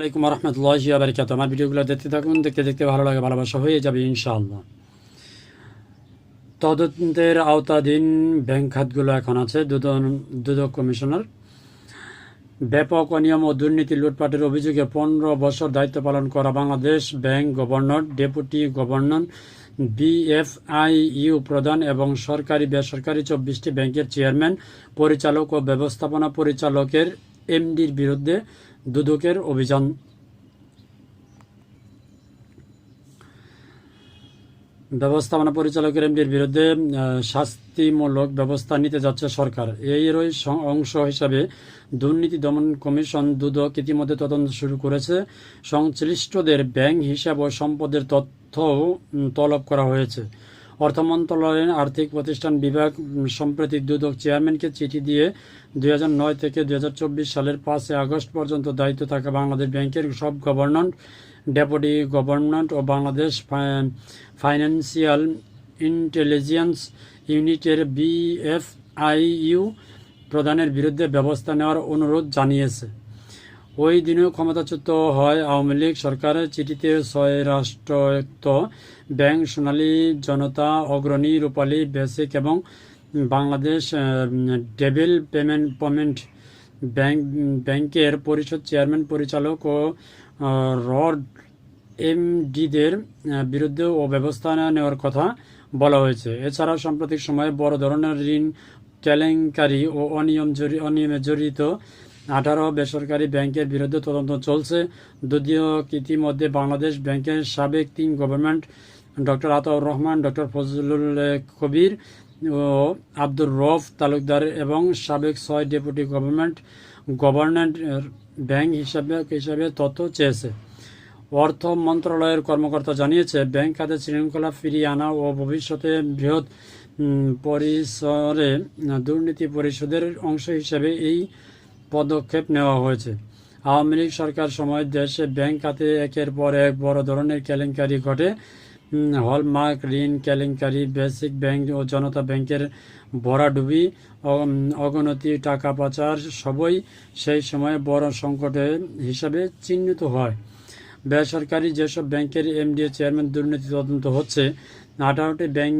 আলাইকুম রহমতুল্লাহি আবরকাত আমার ভিডিওগুলো দেখতে থাকুন, দেখতে দেখতে ভালো লাগে, ভালোবাসা হয়ে যাবে ইনশাআল্লাহ। তদন্তের আওতাধীন ব্যাংক খাতগুলো এখন আছে দুদক কমিশনার। ব্যাপক অনিয়ম ও দুর্নীতি লুটপাটের অভিযোগে পনেরো বছর দায়িত্ব পালন করা Bangladesh bank governor, deputy governor, BFIU প্রধান এবং সরকারি, বেসরকারি চব্বিশটি ব্যাংকের চেয়ারম্যান, পরিচালক ও ব্যবস্থাপনা পরিচালকের এমডির বিরুদ্ধে দুদকের অভিযান। ব্যবস্থাপনা পরিচালকের এমডির বিরুদ্ধে শাস্তিমূলক ব্যবস্থা নিতে যাচ্ছে সরকার। এরই অংশ হিসাবে দুর্নীতি দমন কমিশন দুদক ইতিমধ্যে তদন্ত শুরু করেছে। সংশ্লিষ্টদের ব্যাংক হিসাব ও সম্পদের তথ্য তলব করা হয়েছে। অর্থ মন্ত্রণালয়ের আর্থিক প্রতিষ্ঠান বিভাগ সম্প্রতি দুদক চেয়ারম্যানকে চিঠি দিয়ে দুই হাজার নয় থেকে দু হাজার চব্বিশ সালের পাঁচই আগস্ট পর্যন্ত দায়িত্ব থাকা বাংলাদেশ ব্যাংকের সব গভর্নর, ডেপুটি গভর্নর ও বাংলাদেশ ফাই- ফাইন্যান্সিয়াল ইন্টেলিজেন্স ইউনিটের বিএফআইইউ প্রধানের বিরুদ্ধে ব্যবস্থা নেওয়ার অনুরোধ জানিয়েছে। ওই দিনেও ক্ষমতাচ্যুত হয় আওয়ামী লীগ সরকারের চিঠিতে ছয় রাষ্ট্রায়ত্ত ব্যাংক, সোনালী জনতা, অগ্রণী, রূপালী, বেসিক এবং বাংলাদেশ ডেবিল পেমেন্ট পেমেন্ট ব্যাংক, ব্যাংকের পরিষদ চেয়ারম্যান, পরিচালক ও রড এমডিদের বিরুদ্ধে ও ব্যবস্থা নেওয়ার কথা বলা হয়েছে। এছাড়াও সাম্প্রতিক সময়ে বড় ধরনের ঋণ কেলেঙ্কারি ও অনিয়ম অনিয়মে জড়িত আঠারো বেসরকারি ব্যাংকের বিরুদ্ধে তদন্ত চলছে। যদিও ইতিমধ্যে বাংলাদেশ ব্যাংকের সাবেক তিন government doctor Ataur Rahman, doctor Fazlul Kabir ও আব্দুর রফ তালুকদার এবং সাবেক ছয় ডেপুটি গভর্নমেন্ট গভর্নর ব্যাংক হিসাবে হিসাবে তথ্য চেয়েছে। অর্থ মন্ত্রণালয়ের কর্মকর্তা জানিয়েছে, ব্যাংক খাতে শৃঙ্খলা ফিরিয়ে আনা ও ভবিষ্যতে বৃহৎ পরিসরে দুর্নীতি পরিশোধের অংশ হিসেবে এই পদক্ষেপ নেওয়া হয়েছে। আওয়ামী লীগ সরকার সময় দেশে ব্যাংক খাতে একের পর এক বড় ধরনের কেলেঙ্কারি ঘটে। হলমার্ক, ঋণ, কেলেঙ্কারি, বেসিক ব্যাংক ও জনতা ব্যাংকের ভরাডুবি অগণতি, টাকা পাচার সবই সেই সময় বড় সংকটে হিসাবে চিহ্নিত হয়। বেসরকারি যেসব ব্যাংকের এমডি চেয়ারম্যান দুর্নীতি তদন্ত হচ্ছে আঠারোটি ব্যাংক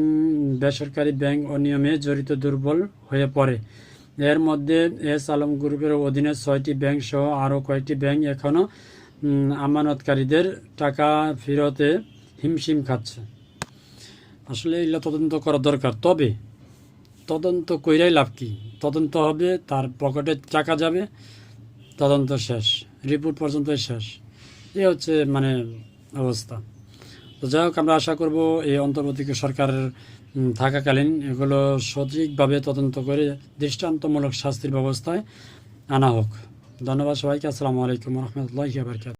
বেসরকারি ব্যাংক অনিয়মে জড়িত দুর্বল হয়ে পড়ে। এর মধ্যে এস আলম গ্রুপের অধীনে ছয়টি ব্যাংক সহ আরও কয়েকটি ব্যাংক এখনও আমানতকারীদের টাকা ফেরতে হিমশিম খাচ্ছে। আসলে এগুলো তদন্ত করা দরকার। তবে তদন্ত কইরাই লাভ কি? তদন্ত হবে, তার পকেটে টাকা যাবে, তদন্ত শেষ, রিপোর্ট পর্যন্তই শেষ। এ হচ্ছে মানে অবস্থা। তো যাই হোক, আমরা আশা করব এই অন্তর্বর্তী সরকারের থাকাকালীন এগুলো সঠিকভাবে তদন্ত করে দৃষ্টান্তমূলক শাস্তির ব্যবস্থায় আনা হোক। ধন্যবাদ সবাইকে। আসসালামু আলাইকুম রহমতুল্লাহ বারকাত